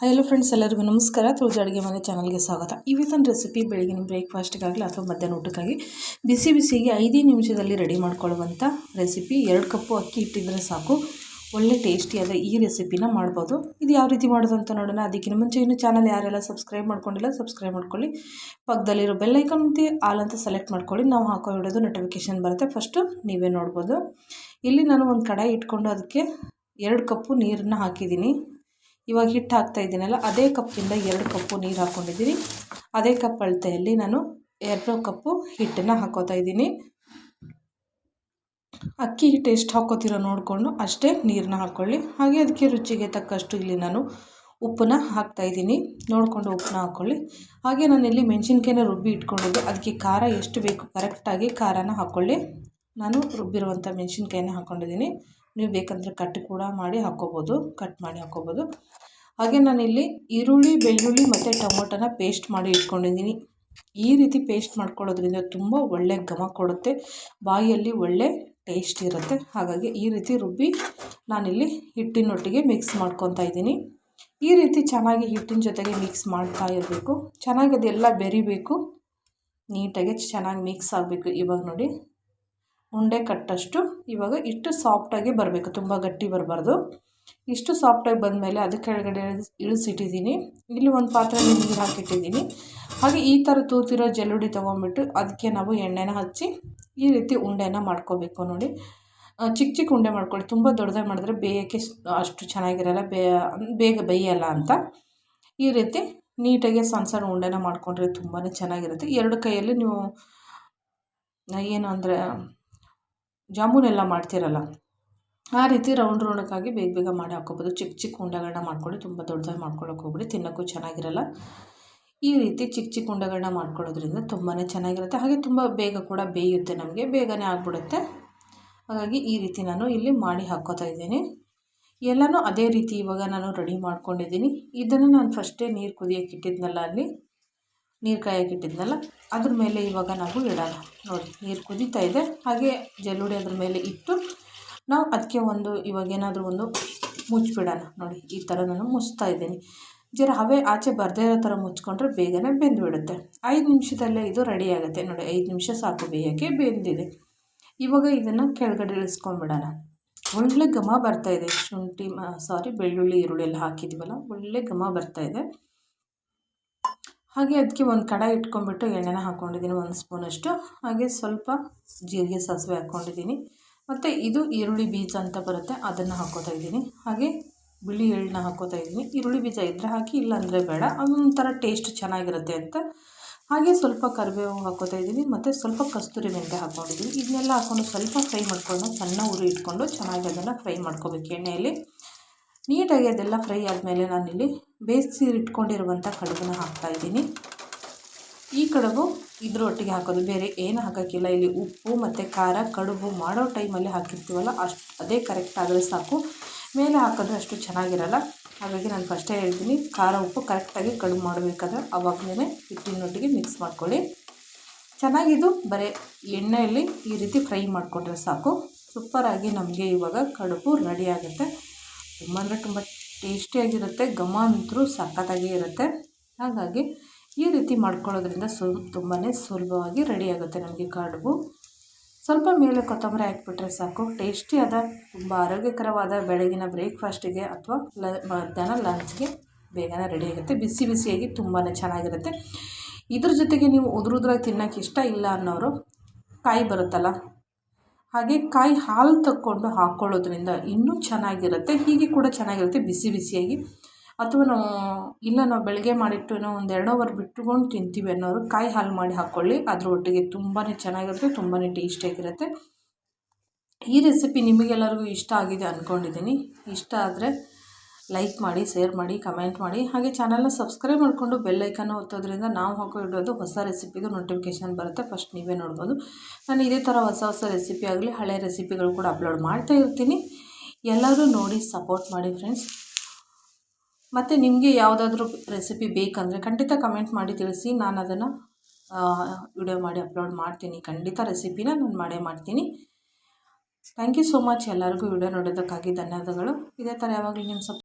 Hello friends ಎಲ್ಲರಿಗೂ ನಮಸ್ಕಾರ. ತುಳಸಿ ಅಡುಗೆ ಮನೆ ಚಾನಲ್ಗೆ ಸ್ವಾಗತ. ಇವತ್ತಿನ ರೆಸಿಪಿ ಬೆಳಗಿನ ಬ್ರೇಕ್ಫಾಸ್ಟ್ಗಾಗಲಿ ಅಥವಾ ಮಧ್ಯಾಹ್ನ ಊಟಕ್ಕಾಗಿ ಬಿಸಿ ಬಿಸಿಗೆ ಐದೇ ನಿಮಿಷದಲ್ಲಿ ರೆಡಿ ಮಾಡ್ಕೊಳ್ಳುವಂಥ ರೆಸಿಪಿ ಎರಡು ಕಪ್ಪು ಅಕ್ಕಿ ಇಟ್ಟಿದ್ರೆ ಸಾಕು. ಒಳ್ಳೆ ಟೇಸ್ಟಿಯಾದ ಈ ರೆಸಿಪಿನ ಮಾಡ್ಬೋದು. ಇದು ಯಾವ ರೀತಿ ಮಾಡೋದು ಅಂತ ನೋಡೋಣ. ಅದಕ್ಕಿಂತ ಮುಂಚೆ ಇನ್ನು ಚಾನಲ್ ಯಾರೆಲ್ಲ ಸಬ್ಸ್ಕ್ರೈಬ್ ಮಾಡ್ಕೊಂಡಿಲ್ಲ ಸಬ್ಸ್ಕ್ರೈಬ್ ಮಾಡ್ಕೊಳ್ಳಿ. ಪಕ್ಕದಲ್ಲಿರೋ ಬೆಲ್ಲೈಕನ್ ಆಲ್ ಅಂತ ಸೆಲೆಕ್ಟ್ ಮಾಡ್ಕೊಳ್ಳಿ. ನಾವು ಹಾಕೋ ಇಡೋದು ನೋಟಿಫಿಕೇಷನ್ ಬರುತ್ತೆ. ಫಸ್ಟು ನೀವೇ ನೋಡ್ಬೋದು. ಇಲ್ಲಿ ನಾನು ಒಂದು ಕಡಾಯಿ ಇಟ್ಕೊಂಡು ಅದಕ್ಕೆ ಎರಡು ಕಪ್ಪು ನೀರನ್ನು ಹಾಕಿದ್ದೀನಿ. ಇವಾಗ ಹಿಟ್ಟು ಹಾಕ್ತಾ ಇದ್ದೀನಲ್ಲ, ಅದೇ ಕಪ್ಪಿಂದ ಎರಡು ಕಪ್ಪು ನೀರು ಹಾಕ್ಕೊಂಡಿದ್ದೀನಿ ಅದೇ ಕಪ್ ಅಳತೆಯಲ್ಲಿ ನಾನು ಎರಡು ಕಪ್ಪು ಹಿಟ್ಟನ್ನು ಹಾಕೋತಾ ಇದ್ದೀನಿ. ಅಕ್ಕಿ ಹಿಟ್ಟು ಎಷ್ಟು ಹಾಕೋತಿರೋ ನೋಡಿಕೊಂಡು ಅಷ್ಟೇ ನೀರನ್ನ ಹಾಕ್ಕೊಳ್ಳಿ ಹಾಗೆ ಅದಕ್ಕೆ ರುಚಿಗೆ ತಕ್ಕಷ್ಟು ಇಲ್ಲಿ ನಾನು ಉಪ್ಪನ್ನ ಹಾಕ್ತಾಯಿದ್ದೀನಿ ನೋಡಿಕೊಂಡು ಉಪ್ಪನ್ನ ಹಾಕ್ಕೊಳ್ಳಿ ಹಾಗೆ ನಾನಿಲ್ಲಿ ಮೆಣಸಿನ್ಕಾಯಿನ ರುಬ್ಬಿ ಇಟ್ಕೊಂಡಿದ್ದೆ. ಅದಕ್ಕೆ ಖಾರ ಎಷ್ಟು ಬೇಕು ಕರೆಕ್ಟಾಗಿ ಖಾರನ ಹಾಕ್ಕೊಳ್ಳಿ ನಾನು ರುಬ್ಬಿರುವಂಥ ಮೆಣಸಿನ್ಕಾಯಿನ ಹಾಕ್ಕೊಂಡಿದ್ದೀನಿ ನೀವು ಬೇಕಂದರೆ ಕಟ್ ಕೂಡ ಮಾಡಿ ಹಾಕ್ಕೋಬೋದು ಕಟ್ ಮಾಡಿ ಹಾಕ್ಕೋಬೋದು. ಹಾಗೆ ನಾನಿಲ್ಲಿ ಈರುಳ್ಳಿ, ಬೆಳ್ಳುಳ್ಳಿ ಮತ್ತು ಟೊಮೊಟೊನ ಪೇಸ್ಟ್ ಮಾಡಿ ಇಟ್ಕೊಂಡಿದ್ದೀನಿ. ಈ ರೀತಿ ಪೇಸ್ಟ್ ಮಾಡ್ಕೊಳ್ಳೋದ್ರಿಂದ ತುಂಬ ಒಳ್ಳೆ ಘಮ ಕೊಡುತ್ತೆ ಬಾಯಿಯಲ್ಲಿ ಒಳ್ಳೆ ಟೇಸ್ಟ್ ಇರುತ್ತೆ. ಹಾಗಾಗಿ ಈ ರೀತಿ ರುಬ್ಬಿ ನಾನಿಲ್ಲಿ ಹಿಟ್ಟಿನೊಟ್ಟಿಗೆ ಮಿಕ್ಸ್ ಮಾಡ್ಕೊತಾ ಇದ್ದೀನಿ. ಈ ರೀತಿ ಚೆನ್ನಾಗಿ ಹಿಟ್ಟಿನ ಜೊತೆಗೆ ಮಿಕ್ಸ್ ಮಾಡ್ತಾ ಇರಬೇಕು. ಚೆನ್ನಾಗಿ ಅದೆಲ್ಲ ಬೆರಿಬೇಕು. ನೀಟಾಗಿ ಚೆನ್ನಾಗಿ ಮಿಕ್ಸ್ ಆಗಬೇಕು ಇವಾಗ ನೋಡಿ. ಉಂಡೆ ಕಟ್ಟಷ್ಟು ಇವಾಗ ಇಷ್ಟು ಸಾಫ್ಟಾಗಿ ಬರಬೇಕು, ತುಂಬ ಗಟ್ಟಿ ಬರಬಾರ್ದು. ಇಷ್ಟು ಸಾಫ್ಟಾಗಿ ಬಂದಮೇಲೆ ಅದು ಕೆಳಗಡೆ ಇಳಿಸಿಟ್ಟಿದ್ದೀನಿ. ಇಲ್ಲಿ ಒಂದು ಪಾತ್ರೆಯಲ್ಲಿ ನೀರು ಹಾಕಿಟ್ಟಿದ್ದೀನಿ. ಹಾಗೆ ಈ ಥರ ತೂತಿರೋ ಜಲ್ಲುಡಿ ತೊಗೊಂಬಿಟ್ಟು ಅದಕ್ಕೆ ನಾವು ಎಣ್ಣೆನ ಹಚ್ಚಿ ಈ ರೀತಿ ಉಂಡೆನ ಮಾಡ್ಕೋಬೇಕು ನೋಡಿ. ಚಿಕ್ಕ ಚಿಕ್ಕ ಉಂಡೆ ಮಾಡ್ಕೊಳ್ಳಿ. ತುಂಬ ದೊಡ್ಡದಾಗಿ ಮಾಡಿದ್ರೆ ಬೇಯೋಕ್ಕೆ ಅಷ್ಟು ಚೆನ್ನಾಗಿರಲ್ಲ, ಬೇ, ಬೇಗ ಬೇಯಲ್ಲ ಅಂತ. ಈ ರೀತಿ ನೀಟಾಗಿ ಸಣ್ಣ ಸಣ್ಣ ಉಂಡೆನ ಮಾಡ್ಕೊಂಡ್ರೆ ತುಂಬಾ ಚೆನ್ನಾಗಿರುತ್ತೆ. ಎರಡು ಕೈಯಲ್ಲಿ ನೀವು ಏನು ಅಂದರೆ ಜಾಮೂನ್ ಎಲ್ಲ ಮಾಡ್ತೀರಲ್ಲ, ಆ ರೀತಿ ರೌಂಡ್ ರೌಂಡಕ್ಕಾಗಿ ಬೇಗ ಬೇಗ ಮಾಡಿ ಹಾಕ್ಕೊಬೋದು ಚಿಕ್ಕ ಚಿಕ್ಕ ಉಂಡೆಗಳನ್ನ ಮಾಡ್ಕೊಳ್ಳಿ ತುಂಬ ದೊಡ್ಡದಾಗಿ ಮಾಡ್ಕೊಳಕ್ಕೆ ಹೋಗ್ಬಿಡಿ. ತಿನ್ನೋಕ್ಕೂ ಚೆನ್ನಾಗಿರಲ್ಲ. ಈ ರೀತಿ ಚಿಕ್ಕ ಚಿಕ್ಕ ಉಂಡೆಗಳನ್ನ ಮಾಡ್ಕೊಳ್ಳೋದ್ರಿಂದ ತುಂಬಾ ಚೆನ್ನಾಗಿರುತ್ತೆ. ಹಾಗೆ ತುಂಬ ಬೇಗ ಕೂಡ ಬೇಯುತ್ತೆ ನಮಗೆ. ಬೇಗನೆ ಆಗಿಬಿಡುತ್ತೆ. ಹಾಗಾಗಿ ಈ ರೀತಿ ನಾನು ಇಲ್ಲಿ ಮಾಡಿ ಹಾಕೋತಾ ಇದ್ದೀನಿ. ಎಲ್ಲನೂ ಅದೇ ರೀತಿ ಇವಾಗ ನಾನು ರೆಡಿ ಮಾಡ್ಕೊಂಡಿದ್ದೀನಿ. ಇದನ್ನು ನಾನು ಫಸ್ಟೇ ನೀರು ಕುದಿಯೋಕ್ಕಿಟ್ಟಿದ್ನಲ್ಲ ಅಲ್ಲಿ. ನೀರು ಕಾಯಕ್ಕೆ ಇಟ್ಟಿದ್ನಲ್ಲ, ಅದ್ರ ಮೇಲೆ ಇವಾಗ ನಾವು ಇಡೋಣ. ನೋಡಿ, ನೀರು ಕುದೀತಾ ಇದೆ. ಹಾಗೆ ಜಲ್ಲುಡಿ ಅದ್ರ ಮೇಲೆ ಇಟ್ಟು ನಾವು ಅದಕ್ಕೆ ಒಂದು ಇವಾಗ ಏನಾದರೂ ಒಂದು ಮುಚ್ಚಿಬಿಡೋಣ. ನೋಡಿ, ಈ ಥರ ನಾನು ಮುಚ್ತಾ ಇದ್ದೀನಿ. ಜರ ಹವೆ ಆಚೆ ಬರದೇ ಇರೋ ಥರ ಮುಚ್ಕೊಂಡ್ರೆ ಬೇಗನೆ ಬೆಂದುಬಿಡುತ್ತೆ. ಐದು ನಿಮಿಷದಲ್ಲೇ ಇದು ರೆಡಿ ಆಗುತ್ತೆ. ನೋಡಿ, ಐದು ನಿಮಿಷ ಸಾಕು ಬೇಯೋಕ್ಕೆ ಬೆಂದಿದೆ. ಇವಾಗ ಇದನ್ನು ಕೆಳಗಡೆ ಇಳಿಸ್ಕೊಂಡ್ಬಿಡೋಣ ಒಳ್ಳೆ ಘಮ ಬರ್ತಾಯಿದೆ ಶುಂಠಿ ಸಾರಿ ಬೆಳ್ಳುಳ್ಳಿ, ಈರುಳ್ಳಿ ಎಲ್ಲ ಹಾಕಿದ್ದೀವಲ್ಲ, ಒಳ್ಳೆ ಘಮ ಬರ್ತಾಯಿದೆ ಹಾಗೆ ಅದಕ್ಕೆ ಒಂದು ಕಡಾಯಿ ಇಟ್ಕೊಂಡ್ಬಿಟ್ಟು ಎಣ್ಣೆನ ಹಾಕ್ಕೊಂಡಿದ್ದೀನಿ, ಒಂದು ಸ್ಪೂನಷ್ಟು ಹಾಗೆ ಸ್ವಲ್ಪ ಜೀರಿಗೆ ಸಾಸಿವೆ ಹಾಕ್ಕೊಂಡಿದ್ದೀನಿ. ಮತ್ತು ಇದು ಈರುಳ್ಳಿ ಬೀಜ ಅಂತ ಬರುತ್ತೆ, ಅದನ್ನು ಹಾಕ್ಕೋತಾ ಇದ್ದೀನಿ. ಹಾಗೆ ಬಿಳಿ ಎಳ್ಳನ್ನ ಹಾಕ್ಕೋತಾ ಇದ್ದೀನಿ. ಈರುಳ್ಳಿ ಬೀಜ ಇದ್ದರೆ ಹಾಕಿ, ಇಲ್ಲಾಂದರೆ ಬೇಡ. ಅದೊಂಥರ ಟೇಸ್ಟ್ ಚೆನ್ನಾಗಿರುತ್ತೆ ಅಂತ. ಹಾಗೆ ಸ್ವಲ್ಪ ಕರಿಬೇವು ಹಾಕ್ಕೋತಾ ಇದ್ದೀನಿ. ಮತ್ತು ಸ್ವಲ್ಪ ಕಸ್ತೂರಿ ಮೆಂತೆ ಹಾಕ್ಕೊಂಡಿದ್ದೀನಿ. ಇದನ್ನೆಲ್ಲ ಹಾಕ್ಕೊಂಡು ಸ್ವಲ್ಪ ಫ್ರೈ ಮಾಡ್ಕೊಂಡು, ಸಣ್ಣ ಉರಿ ಇಟ್ಕೊಂಡು ಚೆನ್ನಾಗಿ ಅದನ್ನು ಫ್ರೈ ಮಾಡ್ಕೋಬೇಕು ಎಣ್ಣೆಯಲ್ಲಿ. ನೀಟಾಗಿ ಅದೆಲ್ಲ ಫ್ರೈ ಆದಮೇಲೆ ನಾನಿಲ್ಲಿ ಬೇಯಿಸಿ ಇಟ್ಕೊಂಡಿರುವಂಥ ಕಡುಬನ್ನ ಹಾಕ್ತಾಯಿದ್ದೀನಿ ಈ ಕಡುಬು ಇದರೊಟ್ಟಿಗೆ ಹಾಕೋದು. ಬೇರೆ ಏನು ಹಾಕೋಕ್ಕಿಲ್ಲ. ಇಲ್ಲಿ ಉಪ್ಪು ಮತ್ತು ಖಾರ ಕಡುಬು ಮಾಡೋ ಟೈಮಲ್ಲಿ ಹಾಕಿರ್ತೀವಲ್ಲ, ಅಷ್ಟು ಅದೇ ಕರೆಕ್ಟ್ ಆದರೆ ಸಾಕು. ಮೇಲೆ ಹಾಕಿದ್ರೆ ಅಷ್ಟು ಚೆನ್ನಾಗಿರಲ್ಲ. ಹಾಗಾಗಿ ನಾನು ಫಸ್ಟೇ ಹೇಳ್ತೀನಿ, ಖಾರ ಉಪ್ಪು ಕರೆಕ್ಟಾಗಿ ಕಡುಬು ಮಾಡಬೇಕಾದ್ರೆ ಅವಾಗಲೇ ಹಿಟ್ಟಿನೊಟ್ಟಿಗೆ ಮಿಕ್ಸ್ ಮಾಡ್ಕೊಳ್ಳಿ. ಚೆನ್ನಾಗಿದ್ದು ಬರೀ ಎಣ್ಣೆಯಲ್ಲಿ ಈ ರೀತಿ ಫ್ರೈ ಮಾಡಿಕೊಂಡ್ರೆ ಸಾಕು. ಸೂಪರಾಗಿ ನಮಗೆ ಇವಾಗ ಕಡುಬು ರೆಡಿ ಆಗುತ್ತೆ. ತುಂಬ ಅಂದರೆ ತುಂಬ ಟೇಸ್ಟಿಯಾಗಿರುತ್ತೆ ಘಮ ಅಂತೂ ಸಖತ್ತಾಗಿ ಇರುತ್ತೆ. ಹಾಗಾಗಿ ಈ ರೀತಿ ಮಾಡ್ಕೊಳ್ಳೋದ್ರಿಂದ ಸುಲ್ ತುಂಬಾ ಸುಲಭವಾಗಿ ರೆಡಿಯಾಗುತ್ತೆ ನಮಗೆ ಕಡುಬು. ಸ್ವಲ್ಪ ಮೇಲೆ ಕೊತ್ತಂಬರಿ ಹಾಕಿಬಿಟ್ರೆ ಸಾಕು. ಟೇಸ್ಟಿಯಾದ, ತುಂಬ ಆರೋಗ್ಯಕರವಾದ ಬೆಳಗಿನ ಬ್ರೇಕ್ಫಾಸ್ಟಿಗೆ ಅಥವಾ ಲ, ಮಧ್ಯಾಹ್ನ ಲಂಚ್ಗೆ ಬೇಗನೆ ರೆಡಿಯಾಗುತ್ತೆ. ಬಿಸಿ ಬಿಸಿಯಾಗಿ ತುಂಬಾ ಚೆನ್ನಾಗಿರುತ್ತೆ. ಇದ್ರ ಜೊತೆಗೆ ನೀವು ಉದುರುದ್ರಾಗಿ ತಿನ್ನೋಕ್ಕೆ ಇಷ್ಟ ಇಲ್ಲ ಅನ್ನೋರು ಕಾಯಿ ಬರುತ್ತಲ್ಲ ಹಾಗೆ ಕಾಯಿ ಹಾಲು ತಕ್ಕೊಂಡು ಹಾಕ್ಕೊಳ್ಳೋದ್ರಿಂದ ಇನ್ನೂ ಚೆನ್ನಾಗಿರುತ್ತೆ. ಹೀಗೆ ಕೂಡ ಚೆನ್ನಾಗಿರುತ್ತೆ. ಬಿಸಿ ಬಿಸಿಯಾಗಿ. ಅಥವಾ ನಾವು, ಇಲ್ಲ ನಾವು ಬೆಳಗ್ಗೆ ಮಾಡಿಟ್ಟು ಒಂದು ಎರಡು ಅವರ್ ಬಿಟ್ಕೊಂಡು ತಿಂತೀವಿ ಅನ್ನೋರು ಕಾಯಿ ಹಾಲು ಮಾಡಿ ಹಾಕ್ಕೊಳ್ಳಿ ಅದ್ರ ಒಟ್ಟಿಗೆ ತುಂಬಾ ಚೆನ್ನಾಗಿರುತ್ತೆ. ತುಂಬಾ ಟೇಸ್ಟಿಯಾಗಿರುತ್ತೆ ಈ ರೆಸಿಪಿ ನಿಮಗೆಲ್ಲರಿಗೂ ಇಷ್ಟ ಆಗಿದೆ ಅಂದ್ಕೊಂಡಿದ್ದೀನಿ ಇಷ್ಟ ಆದರೆ ಲೈಕ್ ಮಾಡಿ ಶೇರ್ ಮಾಡಿ ಕಮೆಂಟ್ ಮಾಡಿ. ಹಾಗೆ ಚಾನಲ್ನ ಸಬ್ಸ್ಕ್ರೈಬ್ ಮಾಡಿಕೊಂಡು ಬೆಲ್ಲೈಕನ್ನು ಒತ್ತೋದ್ರಿಂದ ನಾವು ಹಾಕೋ ಇಡೋದು ಹೊಸ ರೆಸಿಪಿದು ನೋಟಿಫಿಕೇಷನ್ ಬರುತ್ತೆ. ಫಸ್ಟ್ ನೀವೇ ನೋಡ್ಬೋದು. ನಾನು ಇದೇ ಥರ ಹೊಸ ಹೊಸ ರೆಸಿಪಿ ಆಗಲಿ ಹಳೆ ರೆಸಿಪಿಗಳು ಕೂಡ ಅಪ್ಲೋಡ್ ಮಾಡ್ತಾ ಇರ್ತೀನಿ. ಎಲ್ಲರೂ ನೋಡಿ ಸಪೋರ್ಟ್ ಮಾಡಿ ಫ್ರೆಂಡ್ಸ್ ಮತ್ತು ನಿಮಗೆ ಯಾವುದಾದ್ರೂ ರೆಸಿಪಿ ಬೇಕಂದರೆ ಖಂಡಿತ ಕಮೆಂಟ್ ಮಾಡಿ ತಿಳಿಸಿ. ನಾನು ಅದನ್ನು ವಿಡಿಯೋ ಮಾಡಿ ಅಪ್ಲೋಡ್ ಮಾಡ್ತೀನಿ. ಖಂಡಿತ ರೆಸಿಪಿನ ನಾನು ಮಾಡೇ ಮಾಡ್ತೀನಿ. ಥ್ಯಾಂಕ್ ಯು ಸೋ ಮಚ್ ಎಲ್ಲರಿಗೂ ವಿಡಿಯೋ ನೋಡೋದಕ್ಕಾಗಿ ಧನ್ಯವಾದಗಳು. ಇದೇ ಥರ ಯಾವಾಗಲೂ ನಿಮ್ಮ